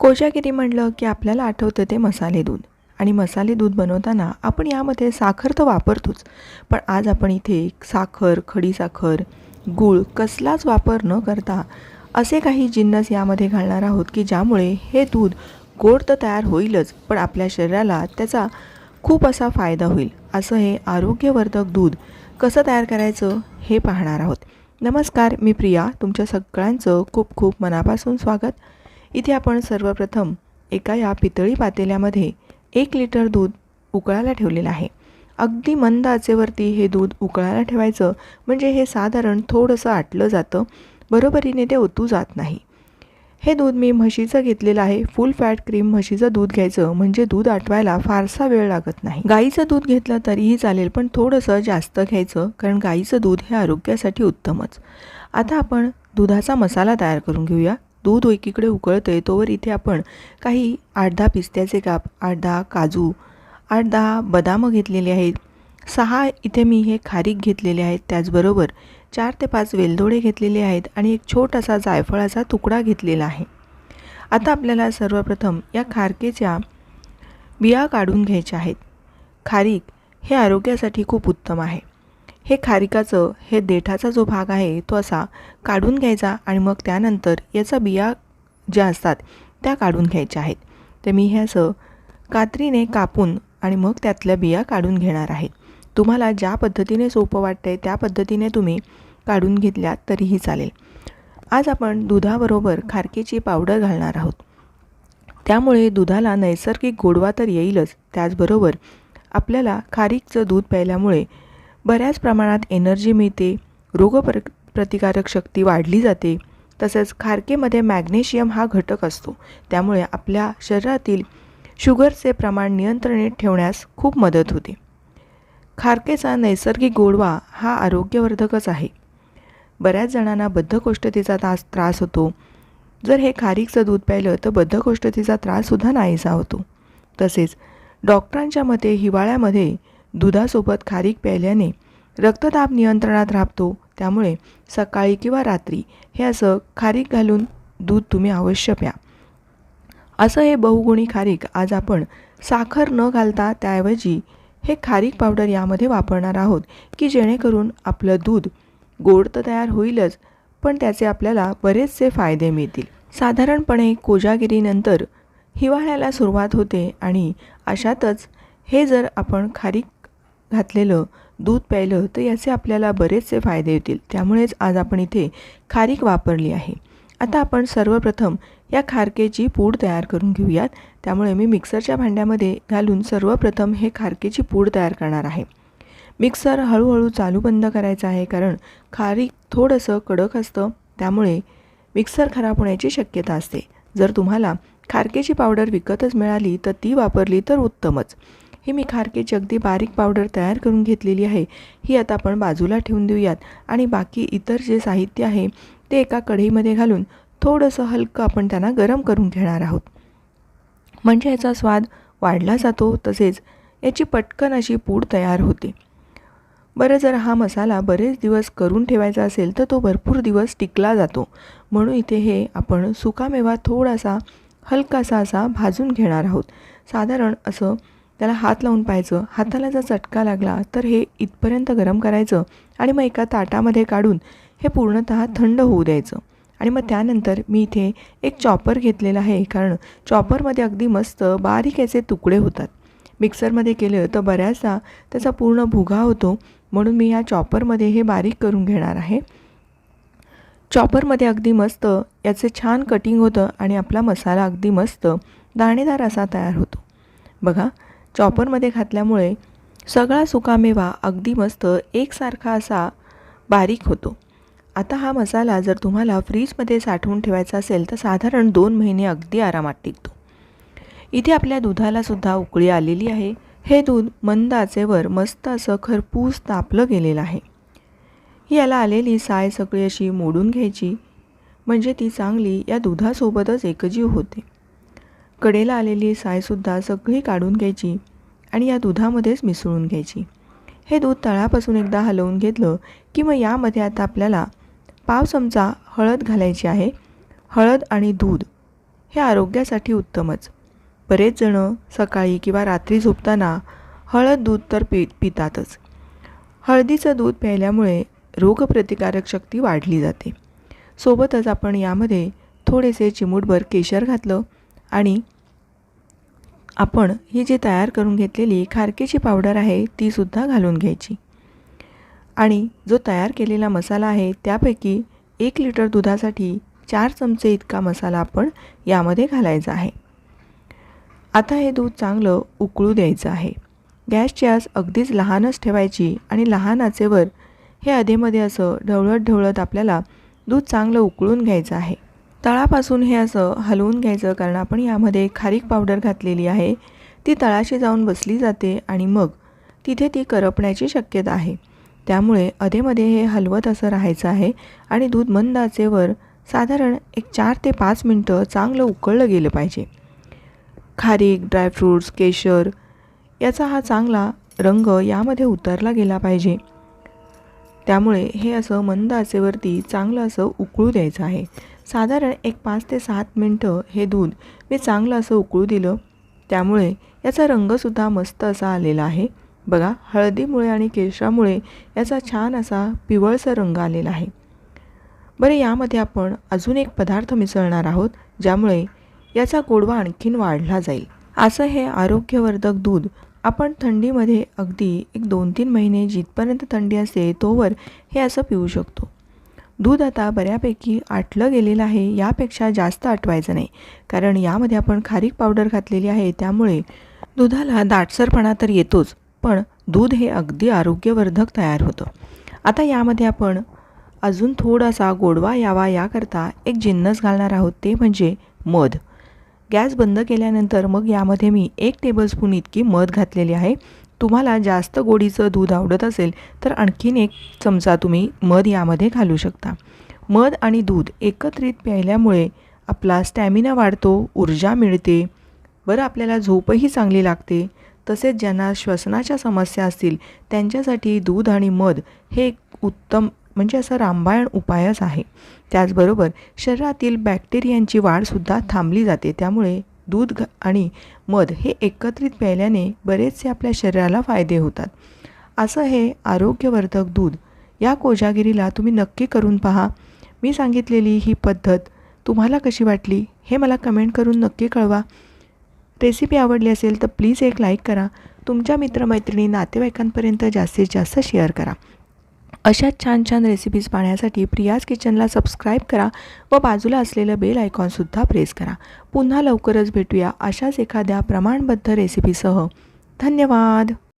कोजागिरी म्हटलं की आपल्याला आठवतं ते मसाले दूध. आणि मसाले दूध बनवताना आपण यामध्ये साखर तर वापरतोच पण आज आपण इथे साखर खडीसाखर गूळ कसलाच वापर न करता असे काही जिन्नस यामध्ये घालणार आहोत की ज्यामुळे हे दूध गोड तर तयार होईलच पण आपल्या शरीराला त्याचा खूप असा फायदा होईल. असं हे आरोग्यवर्धक दूध कसं तयार करायचं हे पाहणार आहोत. नमस्कार मी प्रिया. तुमच्या सगळ्यांचं खूप खूप मनापासून स्वागत. इथे आपण सर्वप्रथम एका या पितळी पातेल्यामध्ये एक लिटर दूध उकळायला ठेवलेलं आहे. अगदी मंद आचेवरती हे दूध उकळायला ठेवायचं म्हणजे हे साधारण थोडंसं आटलं जातं. बरोबरीने ते ओतू जात नाही. हे दूध मी म्हशीचं घेतलेलं आहे. फुल फॅट क्रीम म्हशीचं दूध घ्यायचं म्हणजे दूध आटवायला फारसा वेळ लागत नाही. गाईचं दूध घेतलं तरीही चालेल पण थोडंसं जास्त घ्यायचं कारण गाईचं दूध हे आरोग्यासाठी उत्तमच. आता आपण दुधाचा मसाला तयार करून घेऊया. दूध एकीकडे उकळतं तोवर इथे आपण काही आठ दहा पिस्त्याचे काप आठ दहा काजू आठ दहा बदामं घेतलेले आहेत. सहा इथे मी हे खारीक घेतलेले आहेत. त्याचबरोबर चार ते पाच वेलदोडे घेतलेले आहेत आणि एक छोटासा जायफळाचा तुकडा घेतलेला आहे. आता आपल्याला सर्वप्रथम या खारकेच्या बिया काढून घ्यायच्या आहेत. खारीक हे आरोग्यासाठी खूप उत्तम आहे. हे खारिकाचं हे देठाचा जो भाग आहे तो असा काढून घ्यायचा आणि मग त्यानंतर याचा बिया ज्या असतात त्या काढून घ्यायच्या आहेत. तर मी हे असं कात्रीने कापून आणि मग त्यातल्या बिया काढून घेणार आहे. तुम्हाला ज्या पद्धतीने सोपं वाटतंय त्या पद्धतीने तुम्ही काढून घेतल्या तरीही चालेल. आज आपण दुधाबरोबर खारकेची पावडर घालणार आहोत. त्यामुळे दुधाला नैसर्गिक गोडवा तर येईलच त्याचबरोबर आपल्याला खारीकचं दूध प्यायल्यामुळे बऱ्याच प्रमाणात एनर्जी मिळते रोगप्र प्रतिकारक शक्ती वाढली जाते तसंच खारकेमध्ये मॅग्नेशियम हा घटक असतो. त्यामुळे आपल्या शरीरातील शुगरचे प्रमाण नियंत्रणीत ठेवण्यास खूप मदत होते. खारकेचा नैसर्गिक गोडवा हा आरोग्यवर्धकच आहे. बऱ्याच जणांना बद्धकोष्ठतेचा त्रास त्रास होतो. जर हे खारीकचं दूध प्यायलं तर बद्धकोष्ठतेचा त्राससुद्धा नाहीसा होतो. तसेच डॉक्टरांच्या मते हिवाळ्यामध्ये दुधासोबत खारीक प्यायल्याने रक्तदाब नियंत्रणात राहतो त्यामुळे सकाळी किंवा रात्री हे असं खारीक घालून दूध तुम्ही अवश्य प्या. असं हे बहुगुणी खारीक आज आपण साखर न घालता त्याऐवजी हे खारीक पावडर यामध्ये वापरणार आहोत की जेणेकरून आपलं दूध गोड तर तयार होईलच पण त्याचे आपल्याला बरेचसे फायदे मिळतील. साधारणपणे कोजागिरीनंतर हिवाळ्याला सुरुवात होते आणि अशातच हे जर आपण खारीक घातलेलं दूध प्यायलं तर याचे आपल्याला बरेचसे फायदे होतील त्यामुळेच आज आपण इथे खारीक वापरली आहे. आता आपण सर्वप्रथम या खारकेची पूड तयार करून घेऊयात. त्यामुळे मी मिक्सरच्या भांड्यामध्ये घालून सर्वप्रथम हे खारकेची पूड तयार करणार आहे. मिक्सर हळूहळू चालू बंद करायचा आहे कारण खारीक थोडंसं कडक असतं. त्यामुळे मिक्सर खराब होण्याची शक्यता असते. जर तुम्हाला खारकेची पावडर विकतच मिळाली तर ती वापरली तर उत्तमच. ही मी खारकेची अगदी बारीक पावडर तयार करून घेतलेली आहे. ही आता आपण बाजूला ठेवून देऊयात. आणि बाकी इतर जे साहित्य आहे ते एका कढईमध्ये घालून थोडंसं हलकं आपण त्यांना गरम करून घेणार आहोत. म्हणजे याचा स्वाद वाढला जातो तसेच याची पटकन अशी पूड तयार होते. बरं जर हा मसाला बरेच दिवस करून ठेवायचा असेल तर तो भरपूर दिवस टिकला जातो. म्हणून इथे हे आपण सुकामेवा थोडासा हलकासा असा भाजून घेणार आहोत. साधारण असं त्याला हात लावून पाहायचं. हाताला जर चटका लागला तर हे इथपर्यंत गरम करायचं आणि मग एका ताटामध्ये काढून हे पूर्णतः थंड होऊ द्यायचं. आणि मग त्यानंतर मी इथे एक चॉपर घेतलेला आहे कारण चॉपरमध्ये अगदी मस्त बारीक याचे तुकडे होतात. मिक्सरमध्ये केलं तर बऱ्याचदा त्याचा पूर्ण भुगा होतो म्हणून मी ह्या चॉपरमध्ये हे बारीक करून घेणार आहे. चॉपरमध्ये अगदी मस्त याचे छान कटिंग होतं आणि आपला मसाला अगदी मस्त दाणेदार असा तयार होतो. बघा चॉपरमध्ये घातल्यामुळे सगळा सुकामेवा अगदी मस्त एकसारखा असा बारीक होतो. आता हा मसाला जर तुम्हाला फ्रीजमध्ये साठवून ठेवायचा असेल तर साधारण दोन महिने अगदी आरामात टिकतो. इथे आपल्या दुधालासुद्धा उकळी आलेली आहे. हे दूध मंद आचेवर मस्त असं खरपूस तापलं गेलेलं आहे. याला आलेली साय सगळी अशी मोडून घ्यायची. म्हणजे ती चांगली या दुधासोबतच एकजीव होते. कडेला आलेली सायसुद्धा सगळी काढून घ्यायची आणि या दुधामध्येच मिसळून घ्यायची. हे दूध तळापासून एकदा हलवून घेतलं की मग यामध्ये आता आपल्याला पाव चमचा हळद घालायची आहे. हळद आणि दूध हे आरोग्यासाठी उत्तमच. बरेच जणं सकाळी किंवा रात्री झोपताना हळद दूध तर पि पितातच. हळदीचं दूध प्यायल्यामुळे रोगप्रतिकारक शक्ती वाढली जाते. सोबतच आपण यामध्ये थोडेसे चिमूटभर केशर घातलं आणि आपण ही जी तयार करून घेतलेली खारकेची पावडर आहे तीसुद्धा घालून घ्यायची. आणि जो तयार केलेला मसाला आहे त्यापैकी एक लिटर दुधासाठी चार चमचे इतका मसाला आपण यामध्ये घालायचा आहे. आता हे दूध चांगलं उकळू द्यायचं आहे. गॅसची आस अगदीच लहानच ठेवायची आणि लहान आचेवर हे अधेमध्ये असं ढवळत ढवळत आपल्याला दूध चांगलं उकळून घ्यायचं आहे. तळापासून हे असं हलवून घ्यायचं कारण आपण यामध्ये खारीक पावडर घातलेली आहे. ती तळाशी जाऊन बसली जाते आणि मग तिथे ती करपण्याची शक्यता आहे. त्यामुळे अधेमध्ये हे हलवत असं राहायचं आहे आणि दूध मंद आचेवर साधारण एक चार ते पाच मिनटं चांगलं उकळलं गेलं पाहिजे. खारीक ड्रायफ्रूट्स केशर याचा हा चांगला रंग यामध्ये उतरला गेला पाहिजे. त्यामुळे हे असं मंद आचेवरती चांगलं असं उकळू द्यायचं आहे. साधारण एक पाच ते सात मिनटं हे दूध मी चांगलं असं उकळू दिलं. त्यामुळे याचा रंगसुद्धा मस्त असा आलेला आहे. बघा हळदीमुळे आणि केशरामुळे याचा छान असा पिवळसा रंग आलेला आहे. बरं यामध्ये आपण अजून एक पदार्थ मिसळणार आहोत ज्यामुळे याचा गोडवा आणखीन वाढला जाईल. असं हे आरोग्यवर्धक दूध आपण थंडीमध्ये अगदी एक दोन तीन महिने जिथपर्यंत थंडी असते तोवर हे असं पिऊ शकतो. दूध आता बऱ्यापैकी आटलं गेलेलं आहे यापेक्षा जास्त आटवायचं नाही. कारण यामध्ये आपण खारीक पावडर घातलेली आहे त्यामुळे दुधाला दाटसरपणा तर येतोच पण दूध हे अगदी आरोग्यवर्धक तयार होतं. आता यामध्ये आपण अजून थोडासा गोडवा यावा याकरता एक जिन्नस घालणार आहोत ते म्हणजे मध. गॅस बंद केल्यानंतर मग यामध्ये मी एक टेबलस्पून इतकी मध घातलेली आहे. तुम्हाला जास्त गोडीचं दूध आवडत असेल तर आणखीन एक चमचा तुम्ही मध यामध्ये घालू शकता. मध आणि दूध एकत्रित प्यायल्यामुळे आपला स्टॅमिना वाढतो ऊर्जा मिळते बरं आपल्याला झोपही चांगली लागते. तसेच ज्यांना श्वसनाच्या समस्या असतील त्यांच्यासाठी दूध आणि मध हे एक उत्तम म्हणजे असं रामबायण उपायच आहे. त्याचबरोबर शरीरातील बॅक्टेरियांची वाढसुद्धा थांबली जाते त्यामुळे दूध घ आणि मध हे एकत्रित प्यायल्याने बरेचसे आपल्या शरीराला फायदे होतात. असं हे आरोग्यवर्धक दूध. या कोजागिरीला तुम्ही नक्की करून पहा. मी सांगितलेली ही पद्धत तुम्हाला कशी वाटली हे मला कमेंट करून नक्की कळवा. रेसिपी आवडली असेल तर प्लीज एक लाईक करा. तुमच्या मित्रमैत्रिणी नातेवाईकांपर्यंत जास्तीत जास्त शेअर करा. अशाच छान छान रेसिपीज पाहण्यासाठी प्रियाज किचनला सबस्क्राईब करा व बाजूला असलेलं बेल आयकॉनसुद्धा प्रेस करा. पुन्हा लवकरच भेटूया अशाच एखाद्या प्रमाणबद्ध रेसिपीसह धन्यवाद!